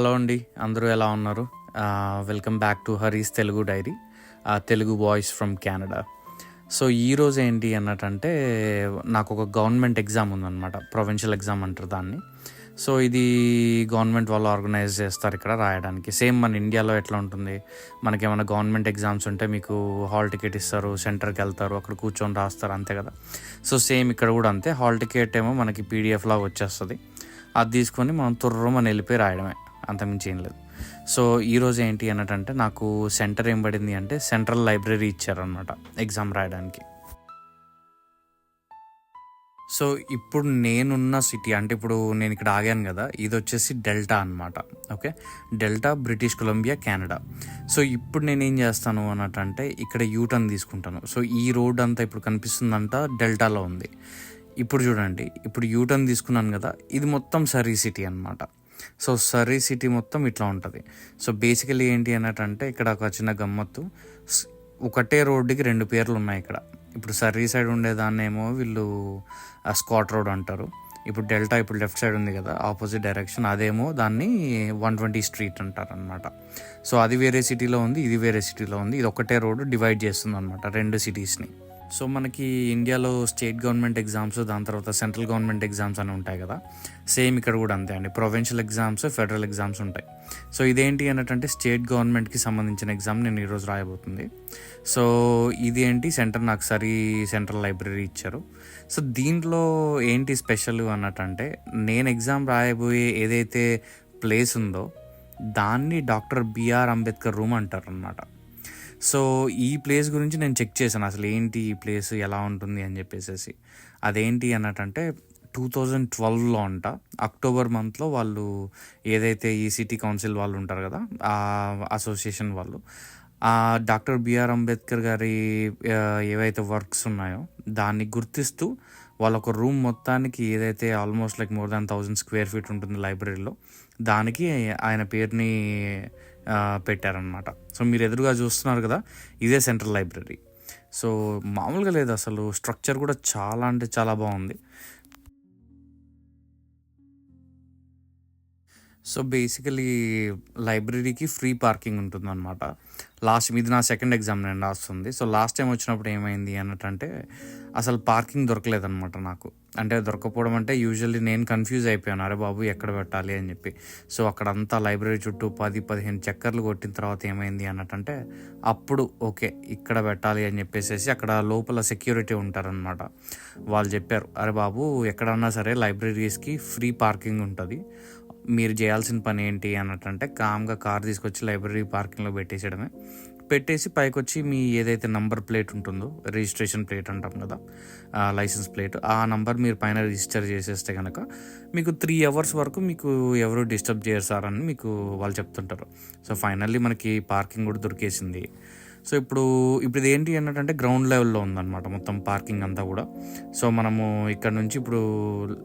Hello అండి అందరూ ఎలా ఉన్నారు? Welcome back to Haris Telugu diary Telugu voice from Canada so ఈరోజు ఏంటి అన్నట్టంటే నాకు ఒక గవర్నమెంట్ ఎగ్జామ్ ఉందన్నమాట ప్రొవిన్షియల్ ఎగ్జామ్ అంటారు దాన్ని. సో ఇది గవర్నమెంట్ వాళ్ళు ఆర్గనైజ్ చేస్తారు ఇక్కడ రాయడానికి. సేమ్ మన ఇండియాలో ఎట్లా ఉంటుంది మనకి ఏమైనా గవర్నమెంట్ ఎగ్జామ్స్ ఉంటే మీకు హాల్ టికెట్ ఇస్తారు సెంటర్కి వెళ్తారు అక్కడ కూర్చొని రాస్తారు అంతే కదా. సో సేమ్ ఇక్కడ కూడా అంతే హాల్ టికెట్ ఏమో మనకి పీడిఎఫ్ లాగా వచ్చేస్తుంది. అది తీసుకొని మనం తుర్రమని వెళ్ళిపోయి రాయడమే. అంతమించి ఏం లేదు. సో ఈరోజు ఏంటి అన్నట్టంటే నాకు సెంటర్ ఏం పడింది అంటే సెంట్రల్ లైబ్రరీ ఇచ్చారనమాట ఎగ్జామ్ రాయడానికి. సో ఇప్పుడు నేనున్న సిటీ అంటే ఇప్పుడు నేను ఇక్కడ ఆగాను కదా ఇది వచ్చేసి డెల్టా అనమాట okay? Delta British Columbia Canada. So ఇప్పుడు నేను ఏం చేస్తాను అన్నట్టంటే ఇక్కడ యూటర్న్ తీసుకుంటాను. సో ఈ రోడ్ అంతా ఇప్పుడు కనిపిస్తుందంట డెల్టాలో ఉంది. ఇప్పుడు చూడండి ఇప్పుడు యూటర్న్ తీసుకున్నాను కదా ఇది మొత్తం సరీ సిటీ అనమాట సో సర్రీ సిటీ మొత్తం ఇట్లా ఉంటుంది. సో బేసికలీ ఏంటి అన్నట్టంటే ఇక్కడ ఒక చిన్న గమ్మత్తు. ఒకటే రోడ్డుకి రెండు పేర్లు ఉన్నాయి ఇక్కడ. ఇప్పుడు సర్రీ సైడ్ ఉండేదాన్నేమో వీళ్ళు ఆ స్కాట్ రోడ్ అంటారు. ఇప్పుడు డెల్టా ఇప్పుడు లెఫ్ట్ సైడ్ ఉంది కదా ఆపోజిట్ డైరెక్షన్. అదేమో దాన్ని వన్ ట్వంటీ స్ట్రీట్ అంటారు అనమాట సో అది వేరే సిటీలో ఉంది ఇది వేరే సిటీలో ఉంది. ఇది ఒకటే రోడ్డు డివైడ్ చేస్తుంది అనమాట రెండు సిటీస్ని. సో మనకి ఇండియాలో స్టేట్ గవర్నమెంట్ ఎగ్జామ్స్ దాని తర్వాత సెంట్రల్ గవర్నమెంట్ ఎగ్జామ్స్ అని ఉంటాయి కదా. సేమ్ ఇక్కడ కూడా అంతే అండి. ప్రొవిన్షియల్ ఎగ్జామ్స్ ఫెడరల్ ఎగ్జామ్స్ ఉంటాయి. సో ఇదేంటి అన్నట్టంటే స్టేట్ గవర్నమెంట్కి సంబంధించిన ఎగ్జామ్ నేను ఈరోజు రాయబోతుంది. సో ఇది ఏంటి? సెంటర్ నాకు సరీ సెంట్రల్ లైబ్రరీ ఇచ్చారు. సో దీంట్లో ఏంటి స్పెషల్ అన్నట్టంటే నేను ఎగ్జామ్ రాయబోయే ఏదైతే ప్లేస్ ఉందో దాన్ని డాక్టర్ బిఆర్ అంబేద్కర్ రూమ్ అంటారు అన్నమాట సో ఈ ప్లేస్ గురించి నేను చెక్ చేశాను. అసలు ఏంటి ఈ ప్లేస్? ఎలా ఉంటుంది? అని చెప్పేసి అదేంటి అన్నట్టంటే టూ థౌజండ్ ట్వెల్వ్లో అంట. అక్టోబర్ మంత్లో వాళ్ళు ఏదైతే ఈ సిటీ కౌన్సిల్ వాళ్ళు ఉంటారు కదా ఆ అసోసియేషన్ వాళ్ళు ఆ డాక్టర్ బిఆర్ అంబేద్కర్ గారి ఏవైతే వర్క్స్ ఉన్నాయో దాన్ని గుర్తిస్తూ వాళ్ళ ఒక రూమ్ మొత్తానికి ఏదైతే almost like more than thousand square feet ఉంటుంది లైబ్రరీలో దానికి ఆయన పేరుని పెట్టారనమాట సో మీరు ఎదురుగా చూస్తున్నారు కదా ఇదే సెంట్రల్ లైబ్రరీ. సో మామూలుగా లేదు అసలు. స్ట్రక్చర్ కూడా చాలా అంటే చాలా బాగుంది. సో బేసికలీ లైబ్రరీకి ఫ్రీ పార్కింగ్ ఉంటుందన్నమాట. లాస్ట్ ఇది నా సెకండ్ ఎగ్జామ్ నేను రాస్తుంది. సో లాస్ట్ టైం వచ్చినప్పుడు ఏమైంది అన్నట్టంటే అసలు పార్కింగ్ దొరకలేదన్నమాట నాకు. అంటే దొరకపోవడం అంటే యూజువల్లీ నేను కన్ఫ్యూజ్ అయిపోయాను. అరే బాబు ఎక్కడ పెట్టాలి అని చెప్పి. సో అక్కడంతా లైబ్రరీ చుట్టూ పది పదిహేను చక్కర్లు కొట్టిన తర్వాత ఏమైంది అన్నట్టంటే అప్పుడు ఓకే ఇక్కడ పెట్టాలి అని చెప్పేసి అక్కడ లోపల సెక్యూరిటీ ఉంటారనమాట వాళ్ళు చెప్పారు అరే బాబు ఎక్కడన్నా సరే లైబ్రరీస్కి ఫ్రీ పార్కింగ్ ఉంటుంది. మీరు చేయాల్సిన పని ఏంటి అన్నట్టంటే కామ్గా కార్ తీసుకొచ్చి లైబ్రరీ పార్కింగ్లో పెట్టేసేయడమే. పెట్టేసి పైకి వచ్చి మీ ఏదైతే నంబర్ ప్లేట్ ఉంటుందో రిజిస్ట్రేషన్ ప్లేట్ అంటాం కదా లైసెన్స్ ప్లేట్ ఆ నంబర్ మీరు పైన రిజిస్టర్ చేసేస్తే కనుక మీకు త్రీ అవర్స్ వరకు మీకు ఎవరు డిస్టర్బ్ చేస్తారని మీకు వాళ్ళు చెప్తుంటారు. సో ఫైనల్లీ మనకి పార్కింగ్ కూడా దొరికేసింది. సో ఇప్పుడు ఇప్పుడు ఇది ఏంటి అన్నట్టంటే గ్రౌండ్ లెవెల్లో ఉందన్నమాట మొత్తం పార్కింగ్ అంతా కూడా. సో మనము ఇక్కడ నుంచి ఇప్పుడు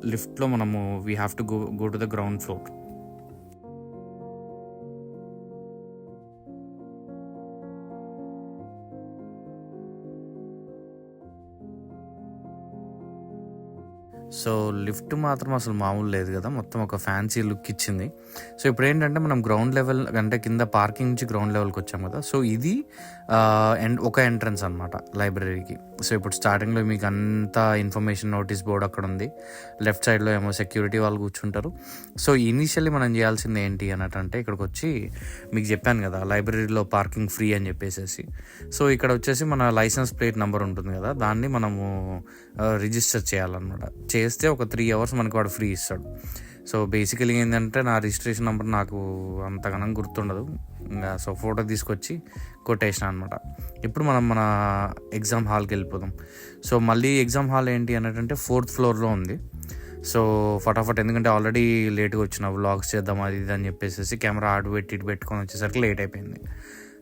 లిఫ్ట్లో మనము we have to go go to the ground floor so lift మాత్రం అసలు మామూలు లేదు కదా. మొత్తం ఒక ఫ్యాన్సీ లుక్ ఇచ్చింది. సో ఇప్పుడు ఏంటంటే మనం గ్రౌండ్ లెవెల్ అంటే కింద పార్కింగ్ నుంచి గ్రౌండ్ లెవెల్కి వచ్చాం కదా. సో ఇది ఎండ్ ఒక ఎంట్రన్స్ అనమాట లైబ్రరీకి. సో ఇప్పుడు స్టార్టింగ్లో మీకు అంతా ఇన్ఫర్మేషన్ నోటీస్ బోర్డ్ అక్కడ ఉంది. లెఫ్ట్ సైడ్లో ఏమో సెక్యూరిటీ వాళ్ళు కూర్చుంటారు. సో ఇనీషియల్లీ మనం చేయాల్సింది ఏంటి అన్నట్టంటే ఇక్కడికి వచ్చి మీకు చెప్పాను కదా లైబ్రరీలో పార్కింగ్ ఫ్రీ అని చెప్పేసి సో ఇక్కడ వచ్చేసి మన లైసెన్స్ ప్లేట్ నెంబర్ ఉంటుంది కదా. దాన్ని మనము రిజిస్టర్ చేయాలన్నమాట. ఇస్తే ఒక త్రీ అవర్స్ మనకి వాడు ఫ్రీ ఇస్తాడు. సో బేసికలీ ఏంటంటే నా రిజిస్ట్రేషన్ నెంబర్ నాకు అంతగానం గుర్తుండదు. ఇంకా సో ఫోటో తీసుకొచ్చి కొట్టేసిన అనమాట ఇప్పుడు మనం మన ఎగ్జామ్ హాల్కి వెళ్ళిపోదాం. సో మళ్ళీ ఎగ్జామ్ హాల్ ఏంటి అన్నట్టంటే ఫోర్త్ ఫ్లోర్లో ఉంది. సో ఫటాఫట్ ఎందుకంటే ఆల్రెడీ లేట్గా వచ్చిన వ్లాగ్స్ చేద్దాం అది ఇది అని చెప్పేసి కెమెరా ఆడు పెట్టి ఇటు పెట్టుకొని వచ్చేసరికి లేట్ అయిపోయింది.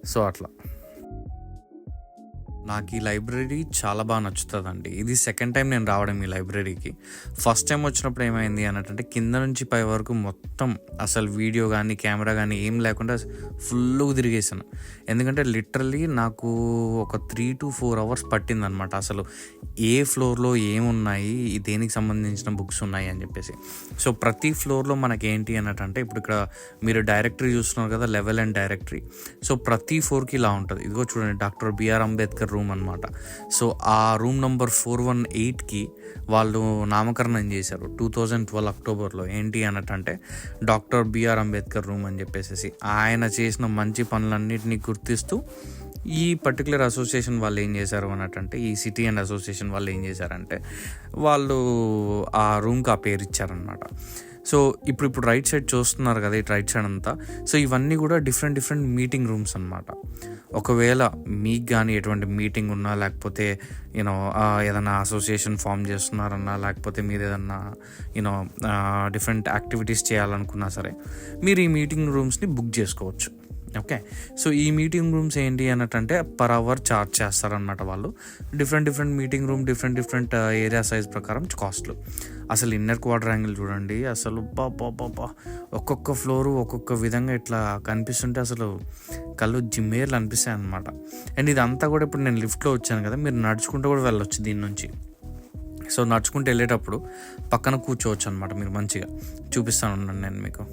సో అట్లా. నాకు ఈ లైబ్రరీ చాలా బాగా నచ్చుతుందండి. ఇది సెకండ్ టైం నేను రావడం ఈ లైబ్రరీకి. ఫస్ట్ టైం వచ్చినప్పుడు ఏమైంది అన్నట్టు కింద నుంచి పై వరకు మొత్తం అసలు వీడియో కానీ కెమెరా కానీ ఏం లేకుండా ఫుల్గా తిరిగేసాను ఎందుకంటే లిటరలీ నాకు ఒక త్రీ టు ఫోర్ అవర్స్ పట్టిందనమాట అసలు. ఏ ఫ్లోర్లో ఏమున్నాయి దేనికి సంబంధించిన బుక్స్ ఉన్నాయి అని చెప్పేసి. సో ప్రతి ఫ్లోర్లో మనకి ఏంటి అన్నట్టు అంటే ఇప్పుడు ఇక్కడ మీరు డైరెక్టరీ చూస్తున్నారు కదా లెవెల్ అండ్ డైరెక్టరీ సో ప్రతి ఫ్లోర్కి ఇలా ఉంటుంది. ఇదిగో చూడండి డాక్టర్ బిఆర్ అంబేద్కర్ రూమ్ అనమాట సో ఆ రూమ్ నంబర్ ఫోర్ వన్ ఎయిట్కి వాళ్ళు నామకరణం చేశారు. టూ థౌజండ్ ట్వెల్వ్ అక్టోబర్లో ఏంటి అన్నట్టంటే డాక్టర్ బిఆర్ అంబేద్కర్ రూమ్ అని చెప్పేసి ఆయన చేసిన మంచి పనులన్నింటినీ గుర్తిస్తూ ఈ పర్టికులర్ అసోసియేషన్ వాళ్ళు ఏం చేశారు అన్నట్టంటే ఈ సిటీ అండ్ అసోసియేషన్ వాళ్ళు ఏం చేశారంటే వాళ్ళు ఆ రూమ్కి ఆ పేరు ఇచ్చారనమాట సో ఇప్పుడు ఇప్పుడు రైట్ సైడ్ చూస్తున్నారు కదా ఈ రైట్ సైడ్ అంతా. సో ఇవన్నీ కూడా డిఫరెంట్ డిఫరెంట్ మీటింగ్ రూమ్స్ అనమాట ఒకవేళ మీకు కానీ ఎటువంటి మీటింగ్ ఉన్నా లేకపోతే యూనో ఏదైనా అసోసియేషన్ ఫామ్ చేస్తున్నారన్నా లేకపోతే మీరు ఏదన్నా యూనో డిఫరెంట్ యాక్టివిటీస్ చేయాలనుకున్నా సరే మీరు ఈ మీటింగ్ రూమ్స్ని బుక్ చేసుకోవచ్చు. ఓకే సో ఈ మీటింగ్ రూమ్స్ ఏంటి అన్నట్టంటే పర్ అవర్ ఛార్జ్ చేస్తారన్నమాట వాళ్ళు. Different different meeting room different different area size ప్రకారం కాస్ట్లు అసలు ఇన్నర్ క్వార్టర్ యాంగిల్ చూడండి. అసలు బాబా ఒక్కొక్క ఫ్లోరు ఒక్కొక్క విధంగా ఇట్లా కనిపిస్తుంటే అసలు కళ్ళు జిమ్మేర్లు అనిపిస్తాయి అనమాట అండ్ ఇదంతా కూడా ఇప్పుడు నేను లిఫ్ట్లో వచ్చాను కదా మీరు నడుచుకుంటూ కూడా వెళ్ళొచ్చు దీని నుంచి. సో నడుచుకుంటూ వెళ్ళేటప్పుడు పక్కన కూర్చోవచ్చు అనమాట మీరు మంచిగా. చూపిస్తాను నేను మీకు.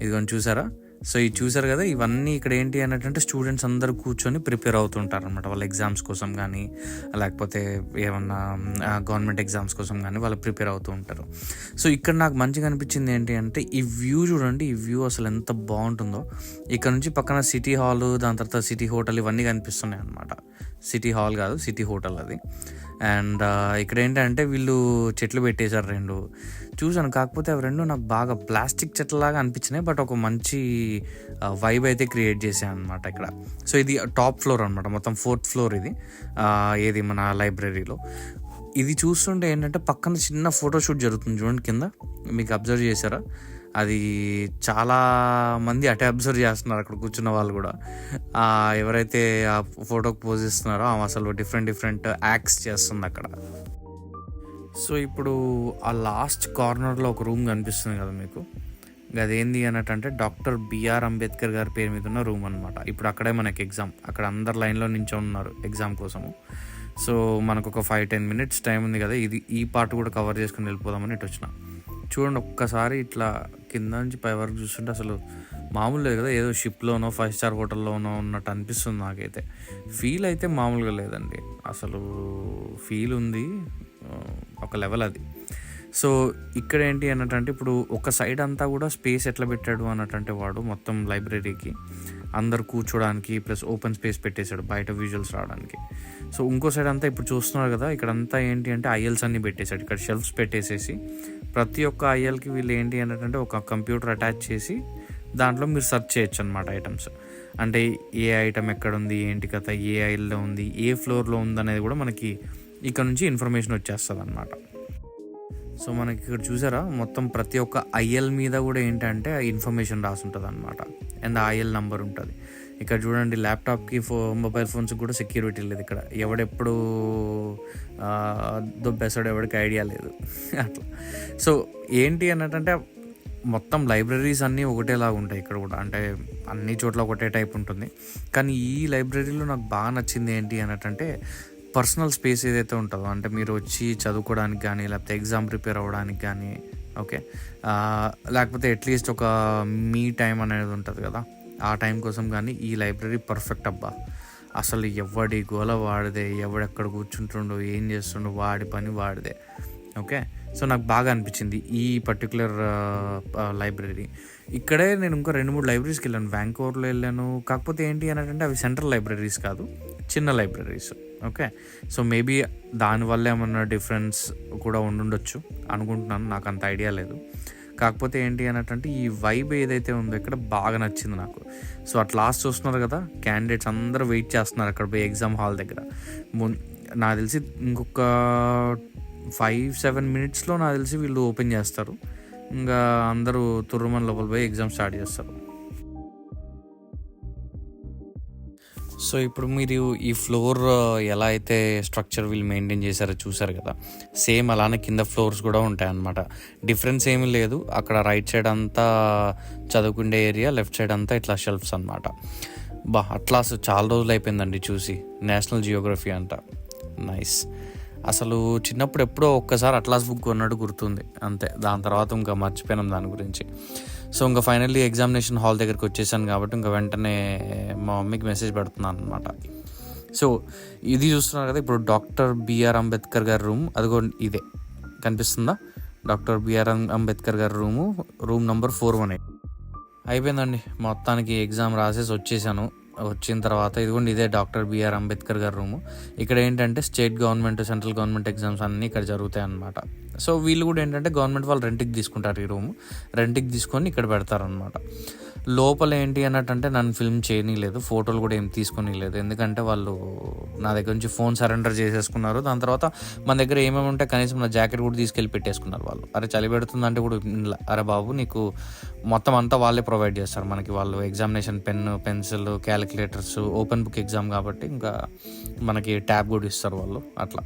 ఇదిగోని చూసారా? సో ఇది చూసారు కదా ఇవన్నీ ఇక్కడ ఏంటి అన్నట్టు స్టూడెంట్స్ అందరూ కూర్చొని ప్రిపేర్ అవుతుంటారు అనమాట వాళ్ళ ఎగ్జామ్స్ కోసం కానీ లేకపోతే ఏమన్నా గవర్నమెంట్ ఎగ్జామ్స్ కోసం కానీ వాళ్ళు ప్రిపేర్ అవుతూ ఉంటారు. సో ఇక్కడ నాకు మంచిగా అనిపించింది ఏంటి అంటే ఈ వ్యూ చూడండి ఈ వ్యూ అసలు ఎంత బాగుంటుందో. ఇక్కడ నుంచి పక్కన సిటీ హాల్ దాని తర్వాత సిటీ హోటల్ ఇవన్నీ కనిపిస్తున్నాయి అనమాట సిటీ హాల్ కాదు సిటీ హోటల్ అది. అండ్ ఇక్కడ ఏంటంటే వీళ్ళు చెట్లు పెట్టేశారు రెండు. చూసాను కాకపోతే అవి రెండు నాకు బాగా ప్లాస్టిక్ చెట్లలాగా అనిపించినాయి బట్ ఒక మంచి వైబ్ అయితే క్రియేట్ చేశాను అనమాట ఇక్కడ. సో ఇది టాప్ ఫ్లోర్ అనమాట మొత్తం ఫోర్త్ ఫ్లోర్ ఇది ఏది మన లైబ్రరీలో. ఇది చూస్తుంటే ఏంటంటే పక్కన చిన్న ఫోటోషూట్ జరుగుతుంది చూడండి కింద మీకు అబ్జర్వ్ చేశారా? అది చాలా మంది అటే అబ్జర్వ్ చేస్తున్నారు అక్కడ కూర్చున్న వాళ్ళు కూడా. ఎవరైతే ఆ ఫోటోకి పోజ్ ఇస్తున్నారో ఆమె అసలు డిఫరెంట్ డిఫరెంట్ యాక్ట్స్ చేస్తుంది అక్కడ. సో ఇప్పుడు ఆ లాస్ట్ కార్నర్లో ఒక రూమ్ కనిపిస్తుంది కదా మీకు. అదేంది అన్నట్టు అంటే డాక్టర్ బిఆర్ అంబేద్కర్ గారి పేరు మీద ఉన్న రూమ్ అనమాట ఇప్పుడు అక్కడే మనకి ఎగ్జామ్ అక్కడ అందరు లైన్లో నించో ఉన్నారు ఎగ్జామ్ కోసము. సో మనకు ఒక ఫైవ్ టెన్ మినిట్స్ టైం ఉంది కదా. ఇది ఈ పార్ట్ కూడా కవర్ చేసుకుని వెళ్ళిపోదామని ఇటు వచ్చిన. చూడండి ఒక్కసారి ఇట్లా కింద నుంచి పై వరకు చూస్తుంటే అసలు మామూలు లేదు కదా ఏదో షిప్లోనో ఫైవ్ స్టార్ హోటల్లోనో ఉన్నట్టు అనిపిస్తుంది నాకైతే. ఫీల్ అయితే మామూలుగా లేదండి. అసలు ఫీల్ ఉంది ఒక లెవెల్ అది. సో ఇక్కడ ఏంటి అన్నట్టంటే ఇప్పుడు ఒక సైడ్ అంతా కూడా స్పేస్ ఎట్లా పెట్టాడు అన్నట్టంటే వాడు మొత్తం లైబ్రరీకి అందరు కూర్చోడానికి ప్లస్ ఓపెన్ స్పేస్ పెట్టేశాడు బయట విజువల్స్ రావడానికి. సో ఇంకో సైడ్ అంతా ఇప్పుడు చూస్తున్నారు కదా ఇక్కడ అంతా ఏంటి అంటే ఐఎల్స్ అన్ని పెట్టేశాడు. ఇక్కడ షెల్ఫ్స్ పెట్టేసేసి ప్రతి ఒక్క ఐఎల్కి వీళ్ళు ఏంటి అంటే ఒక కంప్యూటర్ అటాచ్ చేసి దాంట్లో మీరు సెర్చ్ చేయొచ్చు అనమాట ఐటమ్స్. అంటే ఏ ఐటమ్ ఎక్కడ ఉంది ఏంటి కథ ఏ ఐల్లో ఉంది ఏ ఫ్లోర్లో ఉంది అనేది కూడా మనకి ఇక్కడ నుంచి ఇన్ఫర్మేషన్ వచ్చేస్తుంది అనమాట సో మనకి ఇక్కడ చూసారా? మొత్తం ప్రతి ఒక్క ఐఎల్ మీద కూడా ఏంటంటే ఇన్ఫర్మేషన్ రాసుంటుంది అనమాట అండ్ ఆ ఐఎల్ నంబర్ ఉంటుంది. ఇక్కడ చూడండి ల్యాప్టాప్కి ఫో మొబైల్ ఫోన్స్కి కూడా సెక్యూరిటీ లేదు ఇక్కడ. ఎవడెప్పుడు దొబ్బేసాడు ఎవడికి ఐడియా లేదు. అట్లా. సో ఏంటి అన్నట్టంటే మొత్తం లైబ్రరీస్ అన్నీ ఒకటేలాగా ఉంటాయి ఇక్కడ కూడా. అంటే అన్ని చోట్ల ఒకటే టైప్ ఉంటుంది. కానీ ఈ లైబ్రరీలో నాకు బాగా నచ్చింది ఏంటి అన్నట్టంటే పర్సనల్ స్పేస్ ఏదైతే ఉంటుందో అంటే మీరు వచ్చి చదువుకోవడానికి కానీ లేకపోతే ఎగ్జామ్ ప్రిపేర్ అవ్వడానికి కానీ ఓకే. లేకపోతే అట్లీస్ట్ ఒక మీ టైం అనేది ఉంటుంది కదా. ఆ టైం కోసం కానీ ఈ లైబ్రరీ పర్ఫెక్ట్ అబ్బా. అసలు ఎవడి గోల వాడిదే ఎవడెక్కడ కూర్చుంటుండో ఏం చేస్తుండో వాడి పని వాడిదే. ఓకే. సో నాకు బాగా అనిపించింది ఈ పర్టికులర్ లైబ్రరీ. ఇక్కడే నేను ఇంకా రెండు మూడు లైబ్రరీస్కి వెళ్ళాను. వ్యాంకోవర్లో వెళ్ళాను. కాకపోతే ఏంటి అని అంటే అవి సెంట్రల్ లైబ్రరీస్ కాదు చిన్న లైబ్రరీస్ ఓకే సో మేబీ దానివల్ల ఏమన్నా డిఫరెన్స్ కూడా ఉండుండొచ్చు అనుకుంటున్నాను. నాకు అంత ఐడియా లేదు. కాకపోతే ఏంటి అన్నట్టు ఈ వైబ్ ఏదైతే ఉందో ఇక్కడ బాగా నచ్చింది నాకు. సో అట్ లాస్ట్ చూస్తున్నారు కదా క్యాండిడేట్స్ అందరూ వెయిట్ చేస్తున్నారు అక్కడ పోయి ఎగ్జామ్ హాల్ దగ్గర. ము నాకు తెలిసి ఇంకొక ఫైవ్ సెవెన్ మినిట్స్లో నాకు తెలిసి వీళ్ళు ఓపెన్ చేస్తారు. ఇంకా అందరూ తుర్రుమన్ లోపల పోయి ఎగ్జామ్ స్టార్ట్ చేస్తారు. సో ఇప్పుడు మీరు ఈ ఫ్లోర్ ఎలా అయితే స్ట్రక్చర్ వీళ్ళు మెయింటైన్ చేశారో చూసారు కదా. సేమ్ అలానే కింద ఫ్లోర్స్ కూడా ఉంటాయన్నమాట డిఫరెన్స్ ఏమీ లేదు. అక్కడ రైట్ సైడ్ అంతా చదువుకునే ఏరియా లెఫ్ట్ సైడ్ అంతా ఇట్లా షెల్ఫ్స్ అనమాట బా అట్లాస్ చాలా రోజులు అయిపోయిందండి చూసి. నేషనల్ జియోగ్రఫీ అంట. నైస్ అసలు చిన్నప్పుడు ఎప్పుడో ఒక్కసారి అట్లాస్ బుక్ కొన్నాడు గుర్తుంది. అంతే. దాని తర్వాత ఇంకా మర్చిపోయినాం దాని గురించి. సో ఇంకా ఫైనల్లీ ఎగ్జామినేషన్ హాల్ దగ్గరికి వచ్చేసాను కాబట్టి ఇంకా వెంటనే మా మమ్మీకి మెసేజ్ పెడుతున్నాను అనమాట సో ఇది చూస్తున్నారు కదా ఇప్పుడు డాక్టర్ బిఆర్ అంబేద్కర్ గారి రూమ్. అదిగో ఇదే. కనిపిస్తుందా? డాక్టర్ బిఆర్ అంబేద్కర్ గారి room. Room number four one eight. అయిపోయిందండి. మొత్తానికి ఎగ్జామ్ రాసేసి వచ్చేసాను. వచ్చిన తర్వాత ఇదిగోండి ఇదే డాక్టర్ బిఆర్ అంబేద్కర్ గారి రూము. ఇక్కడ ఏంటంటే state government central government exams అన్నీ ఇక్కడ జరుగుతాయి అనమాట సో వీళ్ళు కూడా ఏంటంటే గవర్నమెంట్ వాళ్ళు రెంట్కి తీసుకుంటారు ఈ రూము. రెంట్కి తీసుకొని ఇక్కడ పెడతారనమాట లోపల ఏంటి అన్నట్టంటే నన్ను ఫిల్మ్ చేయనీలేదు ఫోటోలు కూడా ఏం తీసుకొనిలేదు ఎందుకంటే వాళ్ళు నా దగ్గర నుంచి ఫోన్ సరెండర్ చేసేసుకున్నారు. దాని తర్వాత మన దగ్గర ఏమేమి ఉంటే కనీసం నా జాకెట్ కూడా తీసుకెళ్ళి పెట్టేసుకున్నారు వాళ్ళు. అరే చలి పెడుతుందంటే కూడా అరే బాబు నీకు మొత్తం అంతా వాళ్ళే ప్రొవైడ్ చేస్తారు. మనకి వాళ్ళు examination pen pencil calculators open book exam కాబట్టి ఇంకా మనకి ట్యాబ్ కూడా ఇస్తారు వాళ్ళు అట్లా.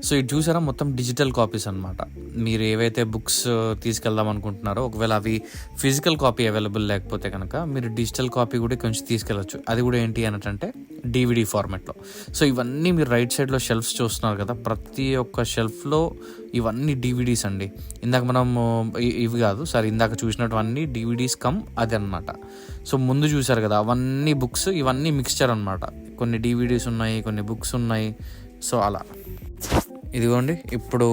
సో ఇది చూసారా? మొత్తం డిజిటల్ కాపీస్ అనమాట మీరు ఏవైతే బుక్స్ తీసుకెళ్దాం అనుకుంటున్నారో ఒకవేళ అవి ఫిజికల్ కాపీ అవైలబుల్ లేకపోతే కనుక మీరు డిజిటల్ కాపీ కూడా కొంచెం తీసుకెళ్ళచ్చు. అది కూడా ఏంటి అన్నట్టంటే డివిడి ఫార్మాట్లో. సో ఇవన్నీ మీరు రైట్ సైడ్లో షెల్ఫ్స్ చూస్తున్నారు కదా ప్రతి ఒక్క షెల్ఫ్లో ఇవన్నీ డివిడీస్ అండి. ఇందాక మనం ఇవి కాదు సార్ ఇందాక చూసినటువన్నీ డివిడీస్ కమ్ అది అనమాట సో ముందు చూసారు కదా అవన్నీ బుక్స్ ఇవన్నీ మిక్స్చర్ అనమాట కొన్ని డివిడీస్ ఉన్నాయి కొన్ని బుక్స్ ఉన్నాయి. సో అలా. ఇదిగోండి ఇప్పుడు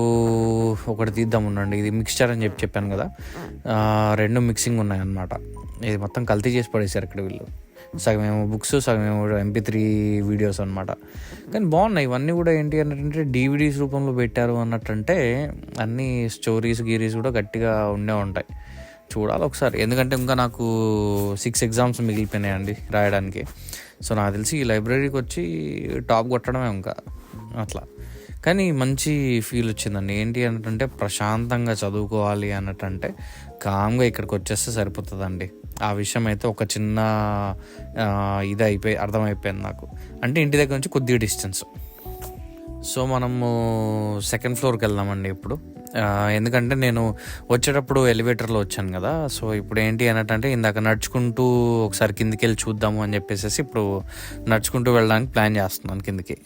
ఒకటి తీద్దాం ఉండండి. ఇది మిక్స్చర్ అని చెప్పి చెప్పాను కదా. రెండు మిక్సింగ్ ఉన్నాయన్నమాట. ఇది మొత్తం కల్తీ చేసి పడేశారు ఇక్కడ వీళ్ళు. సగం ఏమో బుక్స్ సగం ఏమో ఎంపీ త్రీ వీడియోస్ అనమాట కానీ బాగున్నాయి. ఇవన్నీ కూడా ఏంటి అన్నట్టు డీవీడీస్ రూపంలో పెట్టారు అన్నట్టంటే అన్ని స్టోరీస్ గీరీస్ కూడా గట్టిగా ఉండే ఉంటాయి. చూడాలి ఒకసారి. ఎందుకంటే ఇంకా నాకు సిక్స్ ఎగ్జామ్స్ మిగిలిపోయినాయండి రాయడానికి. సో నాకు తెలిసి ఈ లైబ్రరీకి వచ్చి టాప్ కొట్టడమే ఇంకా. అట్లా. కానీ మంచి ఫీల్ వచ్చిందండి. ఏంటి అన్నట్టంటే ప్రశాంతంగా చదువుకోవాలి అన్నట్టంటే కామ్గా ఇక్కడికి వచ్చేస్తే సరిపోతుందండి. ఆ విషయం అయితే ఒక చిన్న ఇది అయిపోయి అర్థమైపోయింది నాకు. అంటే ఇంటి దగ్గర నుంచి కొద్దిగా డిస్టెన్స్. సో మనము సెకండ్ ఫ్లోర్కి వెళ్దామండి ఇప్పుడు. ఎందుకంటే నేను వచ్చేటప్పుడు ఎలివేటర్లో వచ్చాను కదా. సో ఇప్పుడు ఏంటి అన్నట్టంటే ఇందాక నడుచుకుంటూ ఒకసారి కిందికి వెళ్ళి చూద్దాము అని చెప్పేసి ఇప్పుడు నడుచుకుంటూ వెళ్ళడానికి ప్లాన్ చేస్తున్నాను కిందికి.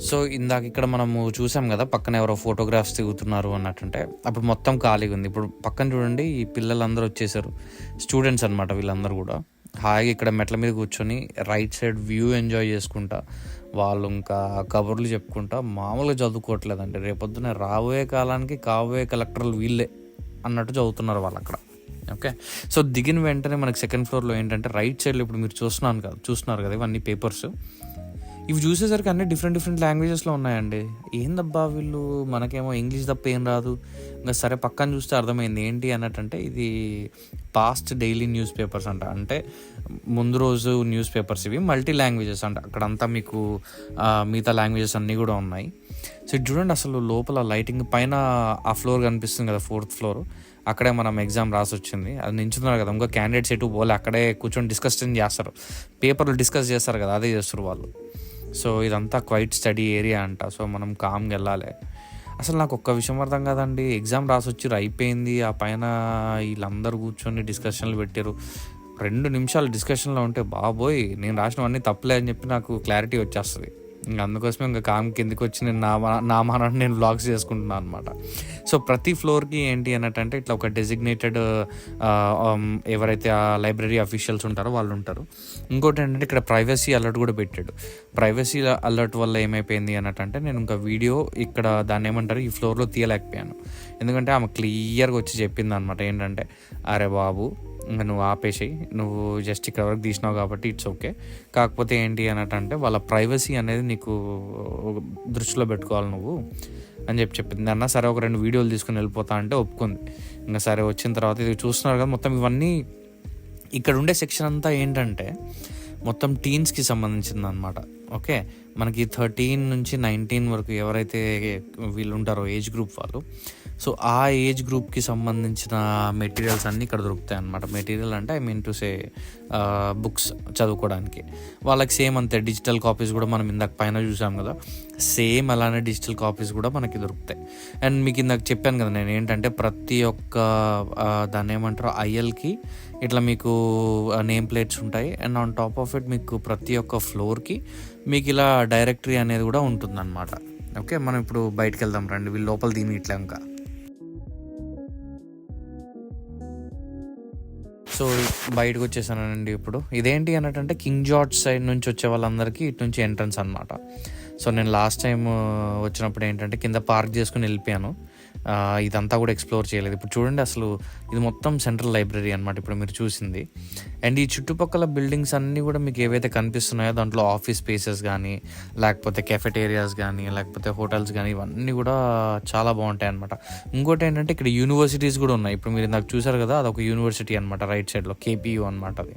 సో ఇందాక ఇక్కడ మనము చూసాం కదా పక్కన ఎవరో ఫోటోగ్రాఫ్స్ దిగుతున్నారు అన్నట్టుంటే అప్పుడు మొత్తం ఖాళీగా ఉంది. ఇప్పుడు పక్కన చూడండి ఈ పిల్లలందరూ వచ్చేసారు. స్టూడెంట్స్ అనమాట వీళ్ళందరూ కూడా. హాయిగా ఇక్కడ మెట్ల మీద కూర్చొని రైట్ సైడ్ వ్యూ ఎంజాయ్ చేసుకుంటా వాళ్ళు ఇంకా కబుర్లు చెప్పుకుంటా మామూలుగా చదువుకోవట్లేదండి. రేపొద్దున రాబోయే కాలానికి కాబోయే కలెక్టర్లు వీళ్ళే అన్నట్టు చదువుతున్నారు వాళ్ళు అక్కడ. ఓకే సో దిగిన వెంటనే మనకి సెకండ్ ఫ్లోర్లో ఏంటంటే రైట్ సైడ్లో ఇప్పుడు మీరు చూస్తున్నాను కదా చూస్తున్నారు కదా ఇవన్నీ పేపర్స్ ఇవి చూసేసరికి అన్ని డిఫరెంట్ డిఫరెంట్ లాంగ్వేజెస్లో ఉన్నాయండి. ఏందబ్బా వీళ్ళు? మనకేమో ఇంగ్లీష్ తప్ప ఏం రాదు. ఇంకా సరే పక్కన చూస్తే అర్థమైంది. ఏంటి అన్నట్టంటే ఇది పాస్ట్ డైలీ న్యూస్ పేపర్స్ అంట. అంటే ముందు రోజు న్యూస్ పేపర్స్ ఇవి మల్టీ లాంగ్వేజెస్ అంట. అక్కడంతా మీకు మిగతా లాంగ్వేజెస్ అన్నీ కూడా ఉన్నాయి. సో చూడండి అసలు లోపల లైటింగ్ పైన ఆ ఫ్లోర్ కనిపిస్తుంది కదా ఫోర్త్ ఫ్లోర్ అక్కడే మనం ఎగ్జామ్ రాసి వచ్చింది. అది నించుతున్నారు కదా ఇంకా క్యాండిడేట్స్ ఎటు పోలే. అక్కడే కూర్చొని డిస్కషన్ చేస్తారు. పేపర్లు డిస్కస్ చేస్తారు కదా అదే చేస్తారు వాళ్ళు. సో ఇదంతా క్వైట్ స్టడీ ఏరియా అంట. సో మనం కామ్గా వెళ్ళాలి. అసలు నాకు ఒక్క విషయం అర్థం కాదండి. ఎగ్జామ్ రాసి వచ్చి అయిపోయింది. ఆ పైన వీళ్ళందరూ కూర్చొని డిస్కషన్లు పెట్టారు రెండు నిమిషాలు డిస్కషన్లో ఉంటే బాబోయ్ నేను రాసినవన్నీ తప్పలే అని చెప్పి నాకు క్లారిటీ వచ్చేస్తుంది. అందుకోసమే ఇంకా కామ్ కిందకి వచ్చి నేను నా నా మానాన్ని నేను వ్లాగ్స్ చేసుకుంటున్నాను అనమాట సో ప్రతి ఫ్లోర్కి ఏంటి అన్నట్టంటే ఇట్లా ఒక డెసిగ్నేటెడ్ um, ఎవరైతే ఆ లైబ్రరీ అఫీషియల్స్ ఉంటారో వాళ్ళు ఉంటారు. ఇంకోటి ఏంటంటే ఇక్కడ ప్రైవసీ అలర్ట్ కూడా పెట్టాడు. ప్రైవసీ అలర్ట్ వల్ల ఏమైపోయింది అన్నట్టంటే నేను ఇంకా వీడియో ఇక్కడ దాన్ని ఏమంటారు ఈ ఫ్లోర్లో తీయలేకపోయాను. ఎందుకంటే ఆమె క్లియర్గా వచ్చి చెప్పింది అనమాట ఏంటంటే అరే బాబు ఇంకా నువ్వు ఆపేసేయి. నువ్వు జస్ట్ ఇక్కడ వరకు తీసినావు కాబట్టి ఇట్స్ ఓకే కాకపోతే ఏంటి అన్నట్టంటే వాళ్ళ ప్రైవసీ అనేది నీకు దృష్టిలో పెట్టుకోవాలి నువ్వు అని చెప్పి చెప్పింది. అన్న సరే ఒక రెండు వీడియోలు తీసుకుని వెళ్ళిపోతా అంటే ఒప్పుకుంది. ఇంకా సరే వచ్చిన తర్వాత ఇది చూస్తున్నారు కదా మొత్తం ఇవన్నీ ఇక్కడ ఉండే సెక్షన్ అంతా ఏంటంటే మొత్తం టీన్స్కి సంబంధించింది అనమాట ఓకే మనకి థర్టీన్ నుంచి నైన్టీన్ వరకు ఎవరైతే వీళ్ళు ఉంటారో ఏజ్ గ్రూప్ వాళ్ళు సో ఆ ఏజ్ గ్రూప్కి సంబంధించిన మెటీరియల్స్ అన్నీ ఇక్కడ దొరుకుతాయి అన్నమాట. మెటీరియల్ అంటే I mean to say books చదువుకోవడానికి. వాళ్ళకి సేమ్ అంతే డిజిటల్ కాపీస్ కూడా మనం ఇందాక పైన చూసాం కదా. సేమ్ అలానే డిజిటల్ కాపీస్ కూడా మనకి దొరుకుతాయి. అండ్ మీకు ఇందాక చెప్పాను కదా నేను ఏంటంటే ప్రతి ఒక్క దాన్ని ఏమంటారు ఐఎల్కి ఇట్లా మీకు నేమ్ ప్లేట్స్ ఉంటాయి. And on top of it మీకు ప్రతి ఒక్క ఫ్లోర్కి మీకు ఇలా డైరెక్టరీ అనేది కూడా ఉంటుందన్నమాట. ఓకే మనం ఇప్పుడు బయటకు వెళ్దాం రండి. వీళ్ళు లోపల దీని ఇట్లా ఇంకా. సో బయటకు వచ్చేసానండి ఇప్పుడు. ఇదేంటి అన్నట్టంటే కింగ్ జార్జ్ సైడ్ నుంచి వచ్చే వాళ్ళందరికీ ఇటు నుంచి ఎంట్రన్స్ అనమాట సో నేను లాస్ట్ టైం వచ్చినప్పుడు ఏంటంటే కింద పార్క్ చేసుకుని వెళ్ళిపోయాను. ఇదంతా కూడా ఎక్స్ప్లోర్ చేయలేదు. ఇప్పుడు చూడండి అసలు ఇది మొత్తం సెంట్రల్ లైబ్రరీ అనమాట ఇప్పుడు మీరు చూసింది. అండ్ ఈ చుట్టుపక్కల బిల్డింగ్స్ అన్నీ కూడా మీకు ఏవైతే కనిపిస్తున్నాయో దాంట్లో ఆఫీస్ స్పేసెస్ కానీ లేకపోతే కెఫెటేరియాస్ కానీ లేకపోతే హోటల్స్ కానీ ఇవన్నీ కూడా చాలా బాగుంటాయి అనమాట ఇంకోటి ఏంటంటే ఇక్కడ యూనివర్సిటీస్ కూడా ఉన్నాయి. ఇప్పుడు మీరు నాకు చూసారు కదా అదొక యూనివర్సిటీ అనమాట రైట్ సైడ్లో కేపీయూ అనమాట అది.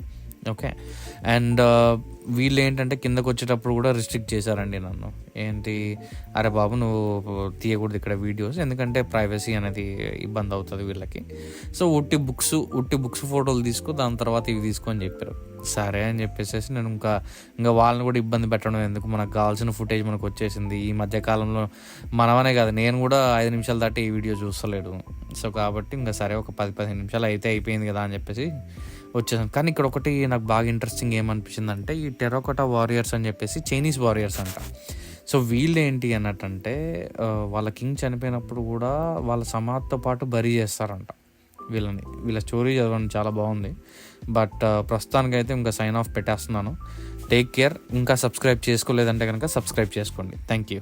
ఓకే? అండ్ వీళ్ళు ఏంటంటే కిందకు వచ్చేటప్పుడు కూడా రిస్ట్రిక్ట్ చేశారండి నన్ను. ఏంటి అరే బాబు నువ్వు తీయకూడదు ఇక్కడ వీడియోస్ ఎందుకంటే ప్రైవసీ అనేది ఇబ్బంది అవుతుంది వీళ్ళకి. సో ఉట్టి బుక్స్ ఉట్టి బుక్స్ ఫోటోలు తీసుకో దాని తర్వాత ఇవి తీసుకొని చెప్పారు. సరే అని చెప్పేసి నేను ఇంకా ఇంకా వాళ్ళని కూడా ఇబ్బంది పెట్టడం ఎందుకు? మనకు కావాల్సిన ఫుటేజ్ మనకు వచ్చేసింది. ఈ మధ్యకాలంలో మనమనే కాదు నేను కూడా ఐదు నిమిషాలు దాటి ఈ వీడియో చూస్తలేడు సో కాబట్టి ఇంకా సరే ఒక పది పదిహేను నిమిషాలు అయితే అయిపోయింది కదా అని చెప్పేసి వచ్చేసాను. కానీ ఇక్కడ ఒకటి నాకు బాగా ఇంట్రెస్టింగ్ ఏమనిపించింది అంటే ఈ టెరోకోటా వారియర్స్ అని చెప్పేసి చైనీస్ వారియర్స్ అంట. సో వీళ్ళు ఏంటి అన్నట్టంటే వాళ్ళ కింగ్ చనిపోయినప్పుడు కూడా వాళ్ళ సమాధితో పాటు బరీ చేస్తారంట వీళ్ళని. వీళ్ళ స్టోరీ చదవండి చాలా బాగుంది. బట్ ప్రస్తుతానికైతే ఇంకా సైన్ ఆఫ్ పెట్టేస్తున్నాను. Take care. ఇంకా సబ్స్క్రైబ్ చేసుకోలేదంటే కనుక సబ్స్క్రైబ్ చేసుకోండి. Thank you.